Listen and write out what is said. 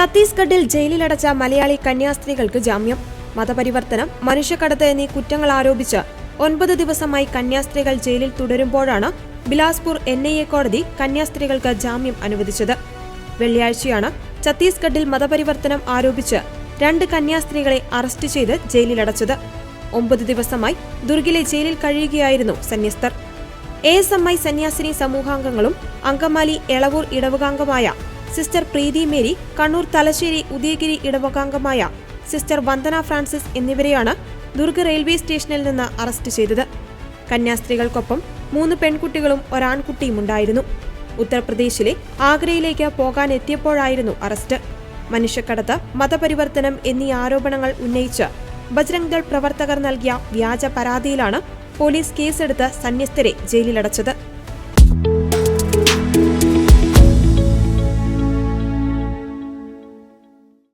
ഛത്തീസ്ഗഡിൽ ജയിലിലടച്ച മലയാളി കന്യാസ്ത്രീകൾക്ക് ജാമ്യം. മതപരിവർത്തനം മനുഷ്യക്കടത്ത് എന്നീ കുറ്റങ്ങൾ ആരോപിച്ച് ഒൻപത് ദിവസമായി കന്യാസ്ത്രീകൾ ജയിലിൽ തുടരുമ്പോഴാണ് ബിലാസ്പൂർ എൻ ഐ എ കോടതി കന്യാസ്ത്രീകൾക്ക് ജാമ്യം അനുവദിച്ചത്. വെള്ളിയാഴ്ചയാണ് ഛത്തീസ്ഗഡിൽ മതപരിവർത്തനം ആരോപിച്ച് രണ്ട് കന്യാസ്ത്രീകളെ അറസ്റ്റ് ചെയ്ത് ജയിലിലടച്ചത്. ഒമ്പത് ദിവസമായി ദുർഗിലെ ജയിലിൽ കഴിയുകയായിരുന്നു സന്യസ്തർ. എ എസ് എം ഐ സന്യാസിനി സമൂഹാംഗങ്ങളും അങ്കമാലി എളവൂർ ഇടവകാംഗമായ സിസ്റ്റർ പ്രീതി മേരി കണ്ണൂർ തലശ്ശേരി ഉദയഗിരി ഇടവകാംഗമായ സിസ്റ്റർ വന്ദന ഫ്രാൻസിസ് എന്നിവരെയാണ് ദുർഗ് റെയിൽവേ സ്റ്റേഷനിൽ നിന്ന് അറസ്റ്റ് ചെയ്തത്. കന്യാസ്ത്രീകൾക്കൊപ്പം മൂന്ന് പെൺകുട്ടികളും ഒരാൺകുട്ടിയും ഉണ്ടായിരുന്നു. ഉത്തർപ്രദേശിലെ ആഗ്രയിലേക്ക് പോകാനെത്തിയപ്പോഴായിരുന്നു അറസ്റ്റ്. മനുഷ്യക്കടത്ത് മതപരിവർത്തനം എന്നീ ആരോപണങ്ങൾ ഉന്നയിച്ച് ബജ്രംഗ് ദൾ പ്രവർത്തകർ നൽകിയ വ്യാജ പരാതിയിലാണ് പോലീസ് കേസെടുത്ത് സന്യസ്തരെ ജയിലിലടച്ചത്.